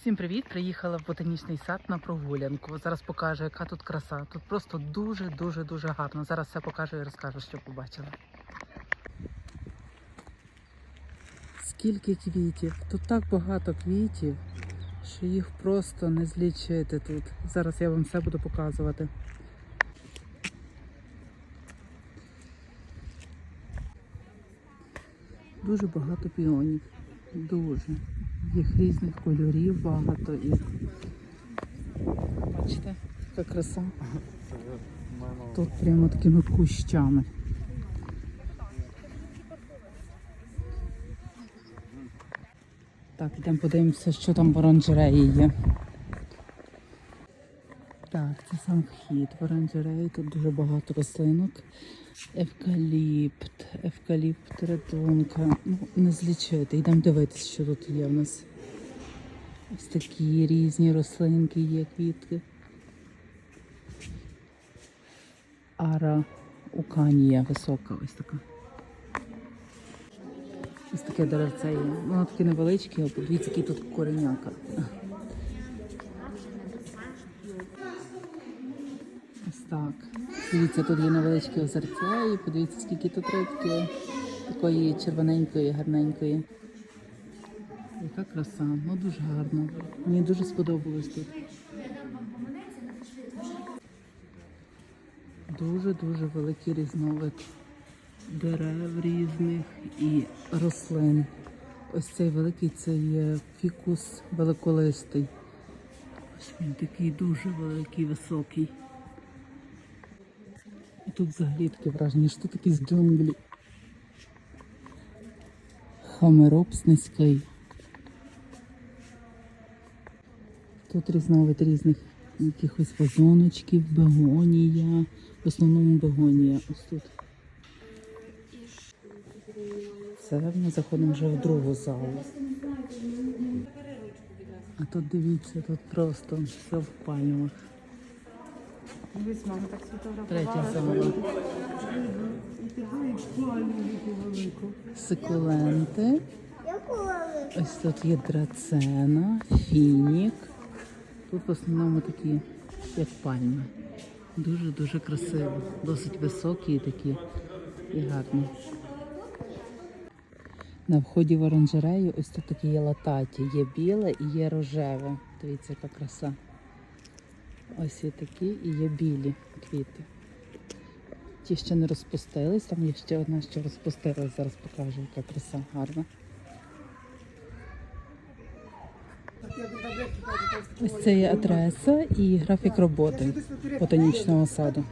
Всім привіт! Приїхала в ботанічний сад на прогулянку. Зараз покажу, яка тут краса. Тут просто дуже, дуже, дуже гарно. Зараз все покажу і розкажу, що побачила. Скільки квітів? Тут так багато квітів, що їх просто не злічити тут. Зараз я вам все буду показувати. Дуже багато піонів. Дуже. Їх різних кольорів багато і. Бачите, яка краса. Тут прямо такими кущами. Так, йдемо подивимося, що там в оранжереї є. Так, це сам вхід в оранжереї. Тут дуже багато рослинок. Евкаліпт, евкаліпт, редунка. Ну, не злічити. Йдемо дивитися, що тут є в нас. Ось такі різні рослинки є, квітки. Ара уканія висока, ось така. Ось таке деревце є. Воно таке невеличке, а подивіться, який тут кореняка. Ось так. Дивіться, тут є невеличке озерце, і подивіться, скільки тут рибки. Такої червоненької, гарненької. Яка краса, ну дуже гарно. Мені дуже сподобалось тут. Дуже-дуже великий різновид дерев різних і рослин. Ось цей великий це є фікус великолистий. Ось він такий дуже великий, високий. Тут взагалі таке враження, що тут якісь джунглі. Хамеропс низький. Тут різновид різних якихось вазоночків, бегонія. В основному бегонія ось тут. Це ми заходимо вже в другу залу. А тут дивіться, тут просто все в пальмах. Дивись, мама, так сфотографувала. Третя. Сикуленти. Ось тут є драцена, фінік. Тут в основному такі, як пальми. Дуже-дуже красиво. Досить високі і такі і гарні. На вході в оранжерею ось тут такі є лататі. Є біле і є рожеве. Дивіться, яка краса. Ось є такі і є білі квіти. Ті ще не розпустились, там є ще одна, що розпустилась, зараз покажу, яка краса гарна. Ось це є адреса і графік роботи ботанічного саду.